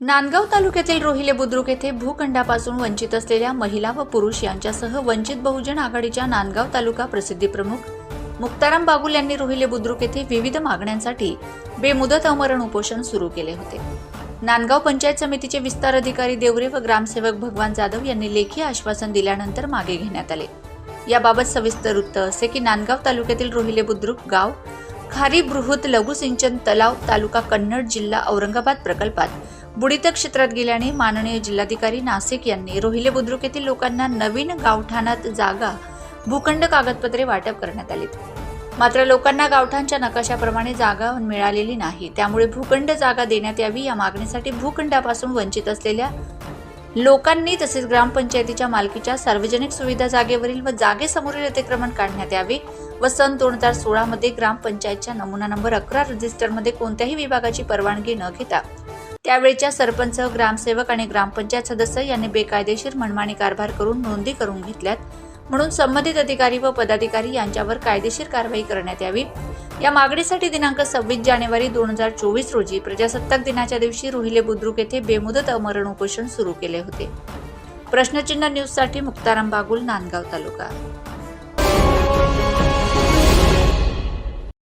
नांदगाव तालुक्यातील रोहिले बुद्रुक येथे भूखंडापासून वंचित असलेल्या महिला व पुरुष यांच्यासह वंचित बहुजन आघाडीच्या नांदगाव तालुका प्रसिद्धी प्रमुख मुक्ताराम बागुल यांनी रोहिले बुद्रुक येथे विविध मागण्यांसाठी बेमुदत अमरण उपोषण सुरू केले होते. नांदगाव पंचायत समितीचे विस्तार अधिकारी देवरे व ग्रामसेवक भगवान जाधव यांनी लेखी आश्वासन दिल्यानंतर मागे घेण्यात आले. याबाबत सविस्तर वृत्त असे की नांदगाव तालुक्यातील रोहिले बुद्रुक गाव खारी बृहत लघुसिंचन तलाव तालुका कन्नड जिल्हा औरंगाबाद प्रकल्पात बुडित क्षेत्रात गेल्याने माननीय जिल्हाधिकारी नाशिक यांनी रोहिले बुद्रुक येथील लोकांना नवीन गावठाणात जागा भूखंड कागदपत्रे वाटप करण्यात आली. मात्र लोकांना गावठाणच्या नकाशाप्रमाणे जागा मिळालेली नाही. त्यामुळे भूखंड जागा देण्यात यावी या मागणीसाठी भूखंडापासून वंचित असलेल्या लोकांनी तसेच ग्रामपंचायतीच्या मालकीच्या सार्वजनिक सुविधा जागेवरील व जागेसमोरील अतिक्रमण काढण्यात यावे व सन दोन हजार सोळामध्ये ग्रामपंचायतच्या नमुना नंबर अकरा रजिस्टरमध्ये कोणत्याही विभागाची परवानगी न घेता त्यावेळच्या सरपंच ग्रामसेवक आणि ग्रामपंचायत सदस्य यांनी बेकायदेशीर मनमानी कारभार करून नोंदी करून घेतल्यात. म्हणून संबंधित अधिकारी व पदाधिकारी यांच्यावर कायदेशीर कारवाई करण्यात यावी. या मागणीसाठी दिनांक सव्वीस जानेवारी दोन हजार चोवीस रोजी प्रजासत्ताक दिनाच्या दिवशी रोहिले बुद्रुक येथे बेमुदत अमरण उपोषण सुरू केले होते. प्रश्नचिन्ह न्यूजसाठी मुक्ताराम बागुल नांदगाव तालुका.